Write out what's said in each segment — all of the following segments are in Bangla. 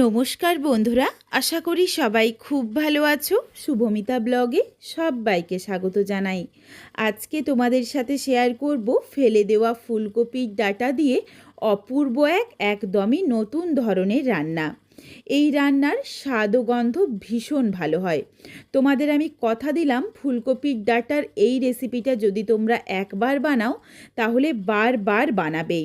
নমস্কার বন্ধুরা, আশা করি সবাই খুব ভালো আছো। শুভমিতা ব্লগে সবাইকে স্বাগত জানাই। আজকে তোমাদের সাথে শেয়ার করব ফেলে দেওয়া ফুলকপির ডাটা দিয়ে অপূর্ব এক, একদমই নতুন ধরনের রান্না। এই রান্নার স্বাদ ও গন্ধ ভীষণ ভালো হয়। তোমাদের আমি কথা দিলাম ফুলকপির ডাটার এই রেসিপিটা যদি তোমরা একবার বানাও, তাহলে বারবার বানাবেই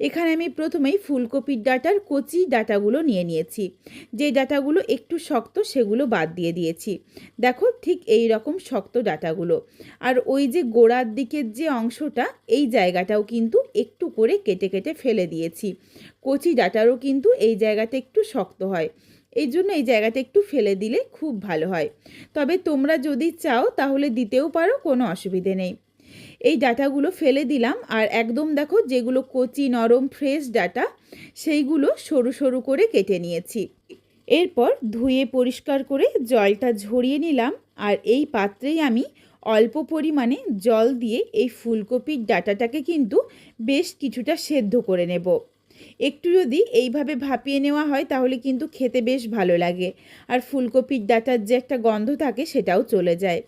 এখানে আমি প্রথমেই ফুলকপির ডাটার কচি ডাটাগুলো নিয়ে নিয়েছি। যে ডাটাগুলো একটু শক্ত সেগুলো বাদ দিয়ে দিয়েছি। দেখো ঠিক এই রকম শক্ত ডাটাগুলো। আর ওই যে গোড়ার দিকের যে অংশটা, এই জায়গাটাও কিন্তু একটু করে কেটে কেটে ফেলে দিয়েছি। কচি ডাটারও কিন্তু এই জায়গাটা একটু শক্ত হয়। এই জন্য এই জায়গাটা একটু ফেলে দিলে খুব ভালো হয়। তবে তোমরা যদি চাও তাহলে দিতেও পারো, কোনো অসুবিধে নেই। এই ডাটাগুলো ফেলে দিলাম আর একদম দেখো যেগুলো কচি, নরম ফ্রেশ ডাটা, সেইগুলো সরু সরু করে কেটে নিয়েছি। এরপর ধুয়ে পরিষ্কার করে জলটা ঝরিয়ে নিলাম আর এই পাত্রেই আমি অল্প পরিমাণে জল দিয়ে এই ফুলকপির ডাটাটাকে কিন্তু বেশ কিছুটা সেদ্ধ করে নেব। একটু যদি এইভাবে ভাপিয়ে নেওয়া হয় তাহলে কিন্তু খেতে বেশ ভালো লাগে আর ফুলকপির ডাটার যে একটা গন্ধ থাকে সেটাও চলে যায়।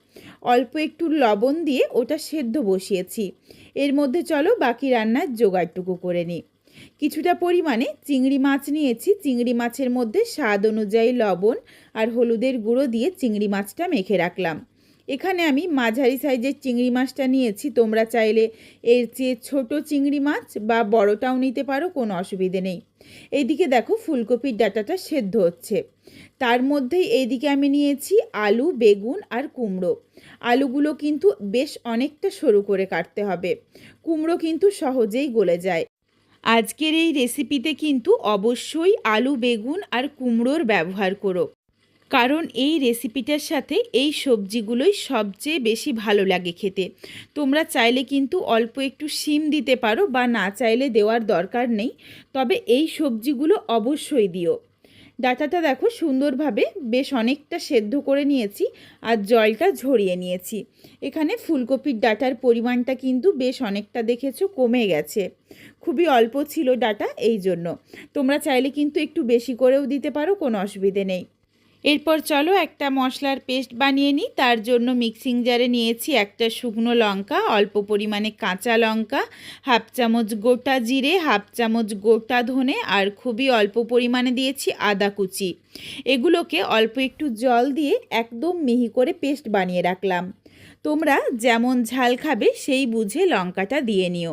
অল্প একটু লবণ দিয়ে ওটা সেদ্ধ বসিয়েছি। এর মধ্যে চলো বাকি রান্নার জোগাড়টুকু করে নিই। কিছুটা পরিমাণে চিংড়ি মাছ নিয়েছি। চিংড়ি মাছের মধ্যে স্বাদ অনুযায়ী লবণ আর হলুদের গুঁড়ো দিয়ে চিংড়ি মাছটা মেখে রাখলাম। এখানে আমি মাঝারি সাইজের চিংড়ি মাছটা নিয়েছি। তোমরা চাইলে এর চেয়ে ছোট চিংড়ি মাছ বা বড়টাও নিতে পারো, কোনো অসুবিধে নেই। এইদিকে দেখো ফুলকপির ডাটাটা সেদ্ধ হচ্ছে। তার মধ্যেই এইদিকে আমি নিয়েছি আলু, বেগুন আর কুমড়ো। আলুগুলো কিন্তু বেশ অনেকটা সরু করে কাটতে হবে। কুমড়ো কিন্তু সহজেই গলে যায়। আজকের এই রেসিপিতে কিন্তু অবশ্যই আলু, বেগুন আর কুমড়োর ব্যবহার করো। কারণ এই রেসিপিটার সাথে এই সবজিগুলোই সবচেয়ে বেশি ভালো লাগে খেতে। তোমরা চাইলে কিন্তু অল্প একটু শিম দিতে পারো বা না চাইলে দেওয়ার দরকার নেই। তবে এই সবজিগুলো অবশ্যই দিও। ডাটাটা দেখো সুন্দরভাবে বেশ অনেকটা সেদ্ধ করে নিয়েছি আর জলটা ঝরিয়ে নিয়েছি। এখানে ফুলকপির ডাটার পরিমাণটা কিন্তু বেশ অনেকটা দেখেছ কমে গেছে। খুবই অল্প ছিল ডাটা এই জন্য তোমরা চাইলে কিন্তু একটু বেশি করেও দিতে পারো, কোনো অসুবিধে নেই। এরপর চলো একটা মশলার পেস্ট বানিয়ে নিই। তার জন্য মিক্সিং জারে নিয়েছি একটা শুকনো লঙ্কা, অল্প পরিমাণে কাঁচা লঙ্কা, হাফ চামচ গোটা জিরে, হাফ চামচ গোটা ধনে আর খুবই অল্প পরিমাণে দিয়েছি আদা কুচি। এগুলোকে অল্প একটু জল দিয়ে একদম মিহি করে পেস্ট বানিয়ে রাখলাম। তোমরা যেমন ঝাল খাবে সেই বুঝে লঙ্কাটা দিয়ে নিও।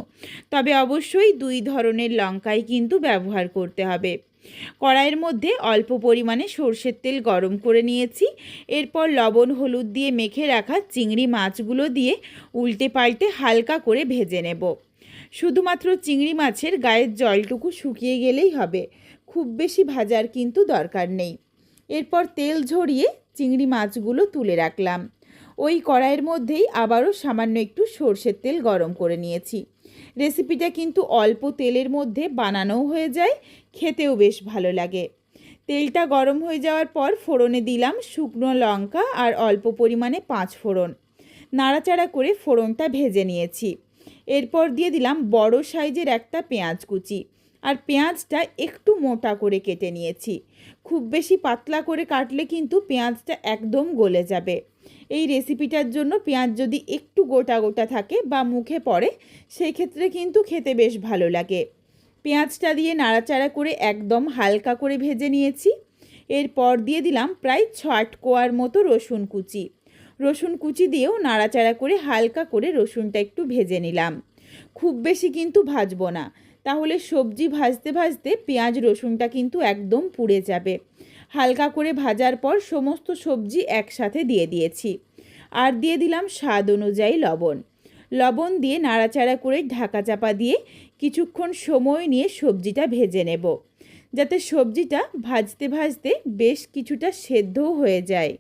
তবে অবশ্যই দুই ধরনের লঙ্কাই কিন্তু ব্যবহার করতে হবে। কড়াইয়ের মধ্যে অল্প পরিমাণে সর্ষের তেল গরম করে নিয়েছি। এরপর লবণ, হলুদ দিয়ে মেখে রাখা চিংড়ি মাছগুলো দিয়ে উল্টে পাল্টে হালকা করে ভেজে নেব। শুধুমাত্র চিংড়ি মাছের গায়ের জলটুকু শুকিয়ে গেলেই হবে। খুব বেশি ভাজার কিন্তু দরকার নেই। এরপর তেল ঝরিয়ে চিংড়ি মাছগুলো তুলে রাখলাম। ওই কড়াইয়ের মধ্যেই আবারও সামান্য একটু সর্ষের তেল গরম করে নিয়েছি। রেসিপিটা কিন্তু অল্প তেলের মধ্যে বানানোও হয়ে যায়, খেতেও বেশ ভালো লাগে। তেলটা গরম হয়ে যাওয়ার পর ফোড়নে দিলাম শুকনো লঙ্কা আর অল্প পরিমাণে পাঁচ ফোড়ন। নাড়াচাড়া করে ফোড়নটা ভেজে নিয়েছি। এরপর দিয়ে দিলাম বড় সাইজের একটা পেঁয়াজ কুচি। আর পেঁয়াজটা একটু মোটা করে কেটে নিয়েছি। খুব বেশি পাতলা করে কাটলে কিন্তু পেঁয়াজটা একদম গলে যাবে। এই রেসিপিটার জন্য পেঁয়াজ যদি একটু গোটা গোটা থাকে বা মুখে পড়ে সেই ক্ষেত্রে কিন্তু খেতে বেশ ভালো লাগে। পেঁয়াজটা দিয়ে নাড়াচাড়া করে একদম হালকা করে ভেজে নিয়েছি। এরপর দিয়ে দিলাম প্রায় ছ আট কোয়ার মতো রসুন কুচি। রসুন কুচি দিয়েও নাড়াচাড়া করে হালকা করে রসুনটা একটু ভেজে নিলাম। খুব বেশি কিন্তু ভাজবো না। তাহলে সবজি ভাজতে ভাজতে পেঁয়াজ রসুনটা কিন্তু একদম পুড়ে যাবে। হালকা করে ভাজার পর সমস্ত সবজি একসাথে দিয়ে দিয়েছি। আর দিয়ে দিলাম স্বাদ অনুযায়ী লবণ। লবণ দিয়ে নাড়াচাড়া করে ঢাকা চাপা দিয়ে কিছুক্ষণ সময় নিয়ে সবজিটা ভেজে নেব। যাতে সবজিটা ভাজতে ভাজতে বেশ কিছুটা সেদ্ধও হয়ে যায়।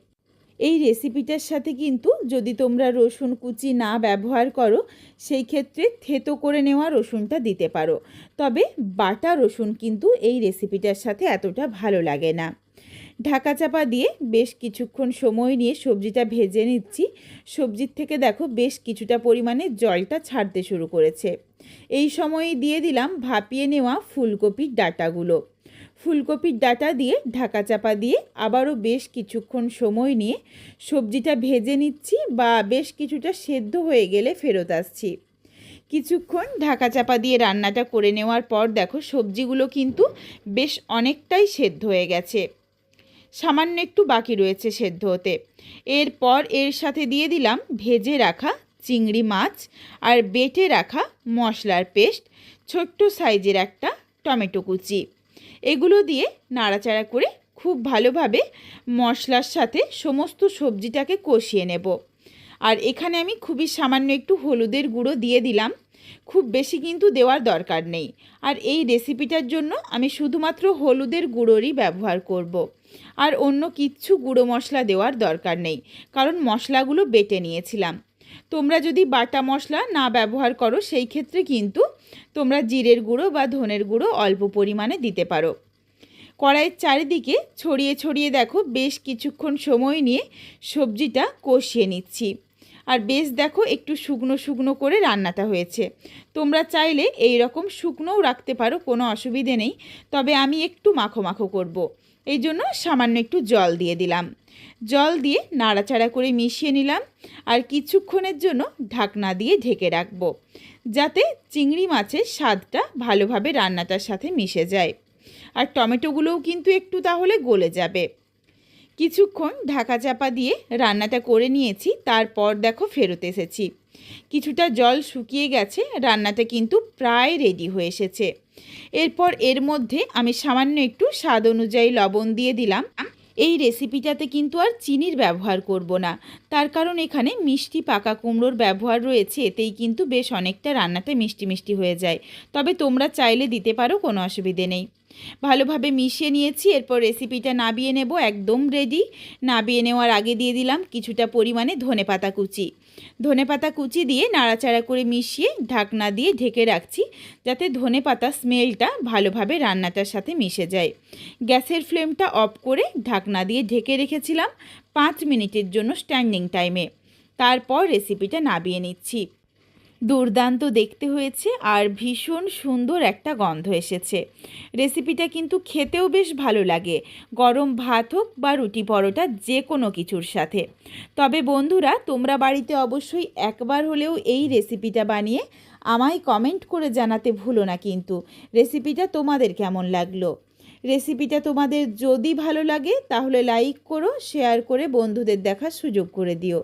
এই রেসিপিটার সাথে কিন্তু যদি তোমরা রসুন কুচি না ব্যবহার করো, সেই ক্ষেত্রে থেতো করে নেওয়া রসুনটা দিতে পারো। তবে বাটা রসুন কিন্তু এই রেসিপিটার সাথে এতটা ভালো লাগে না। ঢাকা চাপা দিয়ে বেশ কিছুক্ষণ সময় নিয়ে সবজিটা ভেজে নিচ্ছি। সবজির থেকে দেখো বেশ কিছুটা পরিমাণে জলটা ছাড়তে শুরু করেছে। এই সময়ে দিয়ে দিলাম ভাপিয়ে নেওয়া ফুলকপির ডাটাগুলো। ফুলকপির ডাটা দিয়ে ঢাকা চাপা দিয়ে আবারও বেশ কিছুক্ষণ সময় নিয়ে সবজিটা ভেজে নিচ্ছি বা বেশ কিছুটা সেদ্ধ হয়ে গেলে ফেরত আসছি। কিছুক্ষণ ঢাকা চাপা দিয়ে রান্নাটা করে নেওয়ার পর দেখো সবজিগুলো কিন্তু বেশ অনেকটাই সেদ্ধ হয়ে গেছে। সামান্য একটু বাকি রয়েছে সেদ্ধ হতে। এরপর এর সাথে দিয়ে দিলাম ভেজে রাখা চিংড়ি মাছ আর বেটে রাখা মশলার পেস্ট, ছোট্ট সাইজের একটা টমেটো কুচি। এগুলো দিয়ে নাড়াচাড়া করে খুব ভালোভাবে মশলার সাথে সমস্ত সবজিটাকে কষিয়ে নেব। আর এখানে আমি খুবই সামান্য একটু হলুদের গুঁড়ো দিয়ে দিলাম। খুব বেশি কিন্তু দেওয়ার দরকার নেই। আর এই রেসিপিটার জন্য আমি শুধুমাত্র হলুদের গুঁড়োরই ব্যবহার করব। আর অন্য কিচ্ছু গুঁড়ো মশলা দেওয়ার দরকার নেই, কারণ মশলাগুলো বেটে নিয়েছিলাম। তোমরা যদি বাটা মশলা না ব্যবহার করো, সেই ক্ষেত্রে কিন্তু তোমরা জিরের গুঁড়ো বা ধনের গুঁড়ো অল্প পরিমাণে দিতে পারো। কড়াইয়ের চারিদিকে ছড়িয়ে ছড়িয়ে দেখো, বেশ কিছুক্ষণ সময় নিয়ে সবজিটা কষিয়ে নিচ্ছি। আর বেশ দেখো, একটু শুকনো শুকনো করে রান্নাটা হয়েছে। তোমরা চাইলে এই রকম শুকনোও রাখতে পারো, কোনো অসুবিধে নেই। তবে আমি একটু মাখো মাখো করব। এই জন্য সামান্য একটু জল দিয়ে দিলাম। জল দিয়ে নাড়াচাড়া করে মিশিয়ে নিলাম। আর কিছুক্ষণের জন্য ঢাকনা দিয়ে ঢেকে রাখব। যাতে চিংড়ি মাছের স্বাদটা ভালোভাবে রান্নাটার সাথে মিশে যায়। আর টমেটোগুলোও কিন্তু একটু তাহলে গলে যাবে। কিছুক্ষণ ঢাকা চাপা দিয়ে রান্নাটা করে নিয়েছি, তারপর দেখো ফেরত এসেছি। কিছুটা জল শুকিয়ে গেছে, রান্নাটা কিন্তু প্রায় রেডি হয়ে এসেছে। এরপর এর মধ্যে আমি সামান্য একটু স্বাদ অনুযায়ী লবণ দিয়ে দিলাম। এই রেসিপিটাতে কিন্তু আর চিনির ব্যবহার করব না। তার কারণ এখানে মিষ্টি পাকা কুমড়োর ব্যবহার রয়েছে, এতেই কিন্তু বেশ অনেকটা রান্নাতে মিষ্টি মিষ্টি হয়ে যায়। তবে তোমরা চাইলে দিতে পারো, কোনো অসুবিধে নেই। ভালোভাবে মিশিয়ে নিয়েছি, এরপর রেসিপিটা নাবিয়ে নেব একদম রেডি নাবিয়ে নেওয়ার আগে দিয়ে দিলাম কিছুটা পরিমাণে ধনে পাতা কুচি। ধনে পাতা কুচি দিয়ে নাড়াচাড়া করে মিশিয়ে ঢাকনা দিয়ে ঢেকে রাখছি যাতে ধনে পাতা স্মেলটা ভালোভাবে রান্নাটার সাথে মিশে যায়। গ্যাসের ফ্লেমটা অফ করে ঢাকনা দিয়ে ঢেকে রেখেছিলাম পাঁচ মিনিটের জন্য স্ট্যান্ডিং টাইমে তারপর রেসিপিটা নাবিয়ে নিচ্ছি। দুর্দান্ত দেখতে হয়েছে আর ভীষণ সুন্দর একটা গন্ধ এসেছে। রেসিপিটা কিন্তু খেতেও বেশ ভালো লাগে। গরম ভাত হোক বা রুটি পরোটা যে কোনো কিছুর সাথে। তবে বন্ধুরা, তোমরা বাড়িতে অবশ্যই একবার হলেও এই রেসিপিটা বানিয়ে আমায় কমেন্ট করে জানাতে ভুলো না কিন্তু। রেসিপিটা তোমাদের কেমন লাগল? রেসিপিটা তোমাদের যদি ভালো লাগে, তাহলে লাইক করো, শেয়ার করে বন্ধুদের দেখার সুযোগ করে দিও।